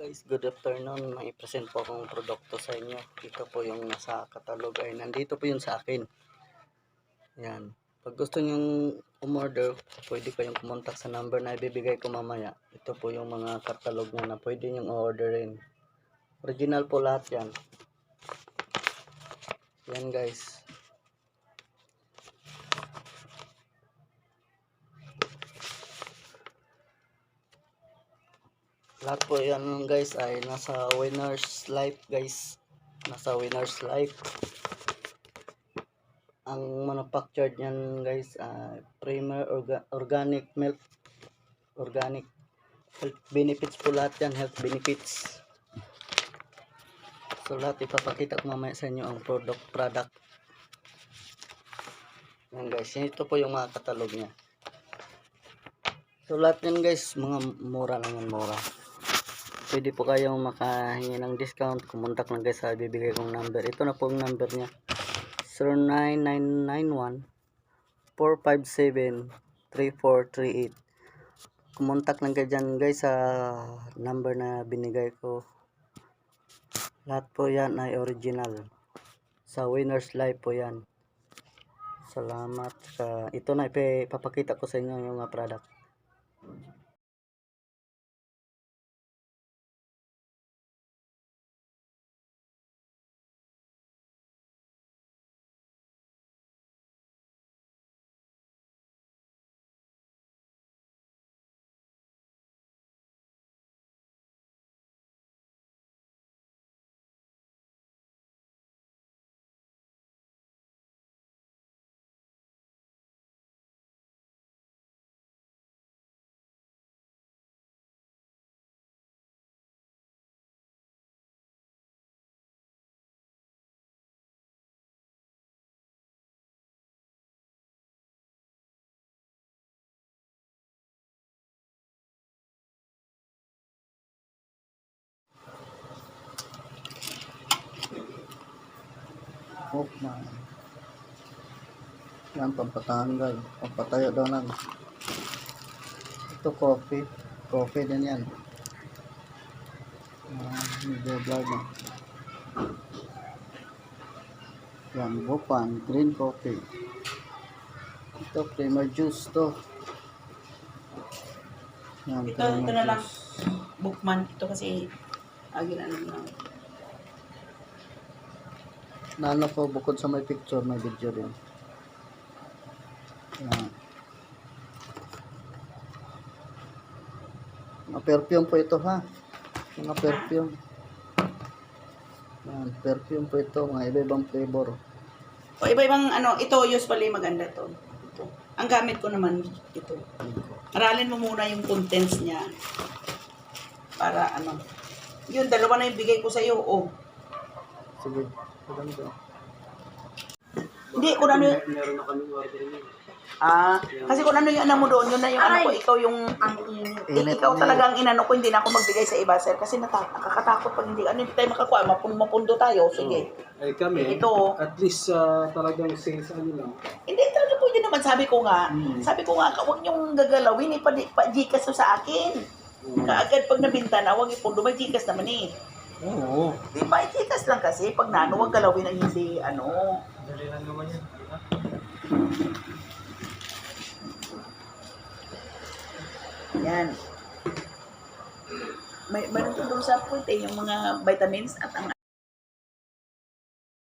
Guys, good afternoon. May present po akong produkto sa inyo. Ito po yung nasa katalog ay nandito po yun sa akin. Yan. Pag gusto nyong umorder, pwede kayong kumontak sa number na ibibigay ko mamaya. Ito po yung mga katalog niya na pwede nyong orderin. Original po lahat yan. Yan guys. Lahat po yan guys ay nasa winner's life guys. Nasa winner's life. Ang manufactured niyan guys uh, primer orga- organic milk. Organic. Health benefits po lahat yan. Health benefits. So lahat ipapakita ko mamaya sa inyo ang product product. Yan guys. Ito po yung mga katalog niya. So lahat yan guys, mga mura lang yan, mura. Pwede po kayong makahingi ng discount. Kumontak lang guys sa bibigay kong number. Ito na po ang number niya. 09991 457 3438 Kumontak lang kayo dyan guys sa number na binigay ko. Lahat po yan ay original. Sa Winner's Life po yan. Salamat. Sa, ito na ipapakita ko sa inyo yung mga product. Na. Yan, pampatanggal. Pampatayo daw ng. Ito, coffee. Coffee din yan. Ah, medyo vlog na. Yan, bupan. Green coffee. Ito, creamer juice to. Yan, Ito, ito na lang. Bookman. Ito kasi, agi na lang. Na ano po, bukod sa may picture, may video rin. Yan. Mga perfume po ito ha. Mga perfume. Yan, perfume po ito. Mga iba-ibang flavor. O iba-ibang ano, ito usually maganda to. Ito. Ang gamit ko naman ito. Aralin mo muna yung contents niya. Para ano. Yun, dalawa na yung bigay ko sa iyo. Oh. Sige. Maganda. Hindi, kung ano yung... Meron na kami order niyo. Ah, kasi kung ano yung ano mo doon, yun na yung ano ko, ikaw yung... Init ikaw ang talaga ang inano ko, hindi na ako magbigay sa iba, sir. Kasi nata nakakatakot pag hindi, ano, hindi tayo makakuha, mapun mapundo tayo, sige. Ay kami, Ito. at least ah, talagang sales ano lang. Hindi talaga po yun naman, sabi ko nga, Hmm. sabi ko nga, huwag niyong gagalawin, eh, pa, pa Gcash sa akin. Hmm. Kaagad pag nabinta na, huwag ipundo, may Gcash naman eh. Oo. Di ba, Gcash lang kasi, pag nano, huwag galawin ang hindi, ano. Dali lang naman yan. Yan. May, meron ko doon sa eh, yung mga vitamins at ang